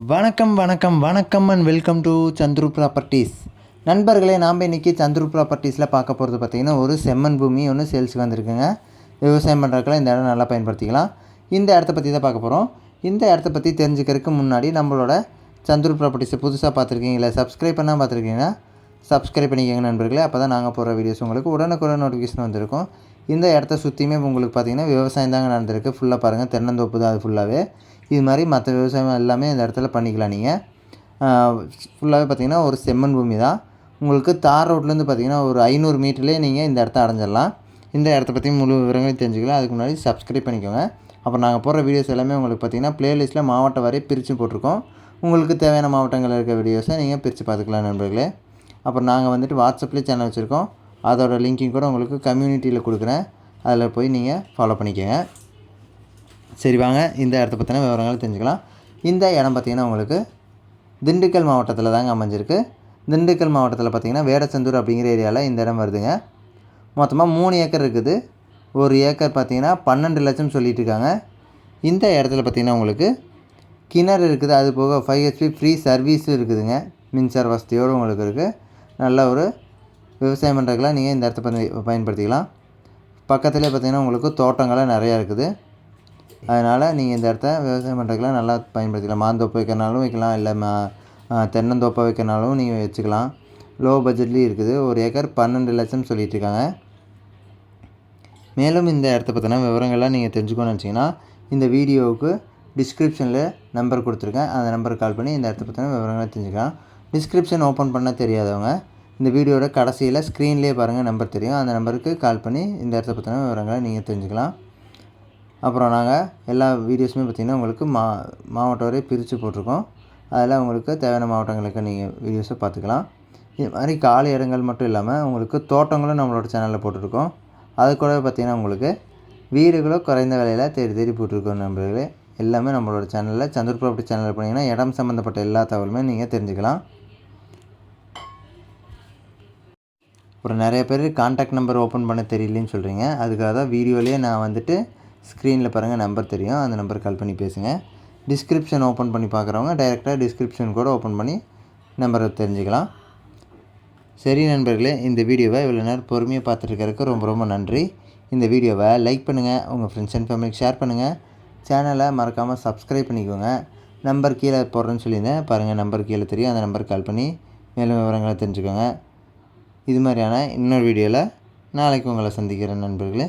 வணக்கம் வணக்கம் வணக்கம் and welcome to Chandru properties நண்பர்களே நாம் இன்றைக்கி சந்துரு ப்ராப்பர்ட்டிஸில் பார்க்க போகிறது பார்த்திங்கன்னா ஒரு செம்மண் பூமி ஒன்று சேல்ஸுக்கு வந்திருக்குங்க. விவசாயம் பண்ணுறதுக்குலாம் இந்த இடம் நல்லா பயன்படுத்திக்கலாம். இந்த இடத்த பற்றி தான் பார்க்க போகிறோம் இந்த இடத்த பற்றி தெரிஞ்சுக்கிறதுக்கு முன்னாடி நம்மளோட சந்துரு ப்ராப்பர்ட்டிஸை புதுசாக பார்த்துருக்கீங்களா? சப்ஸ்கிரைப் பண்ணால் பார்த்துருக்கீங்கன்னா சப்ஸ்கிரைப் பண்ணிக்கோங்க நண்பர்களே. அப்போ தான் நாங்கள் போகிற வீடியோஸ் உங்களுக்கு உடனுக்குடன் நோட்டிஃபிகேஷன் வந்திருக்கும். இந்த இடத்த சுற்றியுமே உங்களுக்கு பார்த்திங்கன்னா விவசாயம் தாங்க நடந்திருக்கு. ஃபுல்லாக பாருங்கள் தென்னந்தோப்பு தான் அது ஃபுல்லாகவே இது மாதிரி மற்ற விவசாயம் எல்லாமே இந்த இடத்துல பண்ணிக்கலாம் நீங்கள் ஃபுல்லாகவே பார்த்திங்கன்னா ஒரு செம்மண் பூமி தான். உங்களுக்கு தார் ரோட்லேருந்து பார்த்திங்கன்னா ஒரு ஐநூறு மீட்டர்லேயே நீங்கள் இந்த இடத்த அடைஞ்சிடலாம். இந்த இடத்த பற்றி முழு விவரங்களையும் தெரிஞ்சுக்கலாம். அதுக்கு முன்னாடி சப்ஸ்கிரைப் பண்ணிக்கோங்க. அப்புறம் நாங்கள் போடுற வீடியோஸ் எல்லாமே உங்களுக்கு பார்த்திங்கன்னா ப்ளேலிஸ்ட்டில் மாவட்டம் வரை பிரித்து போட்டிருக்கோம். உங்களுக்கு தேவையான மாவட்டங்களில் இருக்க வீடியோஸை நீங்கள் பிரித்து பார்த்துக்கலாம் நண்பர்களே. அப்புறம் நாங்கள் வந்துட்டு வாட்ஸ்அப்லேயே சேனல் வச்சுருக்கோம். அதோட லிங்கிங் கூட உங்களுக்கு கம்யூனிட்டியில் கொடுக்குறேன். அதில் போய் நீங்கள் ஃபாலோ பண்ணிக்கோங்க. சரி வாங்க இந்த இடத்த பற்றின விவரங்கள் தெரிஞ்சுக்கலாம். இந்த இடம் பார்த்திங்கன்னா உங்களுக்கு திண்டுக்கல் மாவட்டத்தில் தாங்க அமைஞ்சிருக்கு. திண்டுக்கல் மாவட்டத்தில் பார்த்திங்கன்னா வேடச்சந்தூர் அப்படிங்கிற ஏரியாவில் இந்த இடம் வருதுங்க. மொத்தமாக மூணு ஏக்கர் இருக்குது. ஒரு ஏக்கர் பார்த்திங்கன்னா பன்னெண்டு லட்சம் சொல்லிட்டு இருக்காங்க இந்த இடத்துல பார்த்திங்கன்னா உங்களுக்கு கிணறு இருக்குது. அது போக ஃபைவ் ஹெச்பி ஃப்ரீ சர்வீஸும் இருக்குதுங்க. மின்சார வசதியோடு உங்களுக்கு இருக்குது நல்ல ஒரு விவசாயம் பண்ணுறதுக்கெலாம் நீங்கள் இந்த இடத்த பயன்படுத்திக்கலாம். பக்கத்துலேயே பார்த்திங்கன்னா உங்களுக்கு தோட்டங்கள்லாம் நிறையா இருக்குது. அதனால் நீங்கள் இந்த இடத்த விவசாயம் பண்ணுறதுக்குலாம் நல்லா பயன்படுத்திக்கலாம். மாந்தோப்பு வைக்கிறனாலும் வைக்கலாம் இல்லை மா தென்னந்தோப்பை வைக்கிறனாலும் நீங்கள் வச்சுக்கலாம். லோ பட்ஜெட்லேயும் இருக்குது. ஒரு ஏக்கர் பன்னெண்டு லட்சம் சொல்லிகிட்ருக்காங்க மேலும் இந்த இடத்த பற்றின விவரங்கள்லாம் நீங்கள் தெரிஞ்சுக்கணும்னு நினச்சிங்கன்னா இந்த வீடியோவுக்கு டிஸ்கிரிப்ஷனில் நம்பர் கொடுத்துருக்கேன். அந்த நம்பருக்கு கால் பண்ணி இந்த இடத்த பற்றின விவரங்களை தெரிஞ்சுக்கலாம். டிஸ்கிரிப்ஷன் ஓப்பன் பண்ண தெரியாதவங்க இந்த வீடியோட கடைசியில் ஸ்க்ரீன்லேயே பாருங்கள் நம்பர் தெரியும். அந்த நம்பருக்கு கால் பண்ணி இந்த இடத்த பற்றின விவரங்களை நீங்கள் தெரிஞ்சுக்கலாம். அப்புறம் நாங்கள் எல்லா வீடியோஸுமே பார்த்திங்கன்னா உங்களுக்கு மா மாவட்டம் வரை பிரித்து போட்டிருக்கோம். அதில் உங்களுக்கு தேவையான மாவட்டங்களுக்கு நீங்கள் வீடியோஸை பார்த்துக்கலாம். இது மாதிரி காலி இடங்கள் மட்டும் இல்லாமல் உங்களுக்கு தோட்டங்களும் நம்மளோட சேனலில் போட்டிருக்கோம். அது கூட பார்த்திங்கன்னா உங்களுக்கு வீடுகளும் குறைந்த விலையில் தேடி தேடி போட்டிருக்கோம் நண்பர்களே. எல்லாமே நம்மளோட சேனலில் சந்திர ப்ராப்பர்ட்டி சேனலில் போனீங்கன்னா இடம் சம்மந்தப்பட்ட எல்லா தகவலுமே நீங்கள் தெரிஞ்சுக்கலாம். அப்புறம் நிறைய பேர் காண்டாக்ட் நம்பர் ஓப்பன் பண்ண தெரியலன்னு சொல்கிறீங்க அதுக்காக தான் வீடியோலேயே நான் வந்துட்டு ஸ்க்ரீனில் பாருங்கள் நம்பர் தெரியும். அந்த நம்பர் கால் பண்ணி பேசுங்கள் டிஸ்கிரிப்ஷன் ஓப்பன் பண்ணி பார்க்குறவங்க டைரெக்டாக டிஸ்கிரிப்ஷன் கூட ஓப்பன் பண்ணி நம்பரை தெரிஞ்சுக்கலாம். சரி நண்பர்களே இந்த வீடியோவை இவ்வளோ நேரம் பொறுமையாக பார்த்துட்டு ரொம்ப ரொம்ப நன்றி. இந்த வீடியோவை லைக் பண்ணுங்கள் உங்கள் ஃப்ரெண்ட்ஸ் அண்ட் ஃபேமிலிக்கு ஷேர் பண்ணுங்கள் சேனலை மறக்காமல் சப்ஸ்கிரைப் பண்ணிக்கோங்க. நம்பர் கீழே போடுறேன்னு சொல்லியிருந்தேன். பாருங்கள் நம்பர் கீழே தெரியும். அந்த நம்பருக்கு கால் பண்ணி மேலும் விவரங்களை தெரிஞ்சுக்கோங்க. இது மாதிரியான இன்னொரு வீடியோவில் நாளைக்கு உங்களை சந்திக்கிறேன் நண்பர்களே.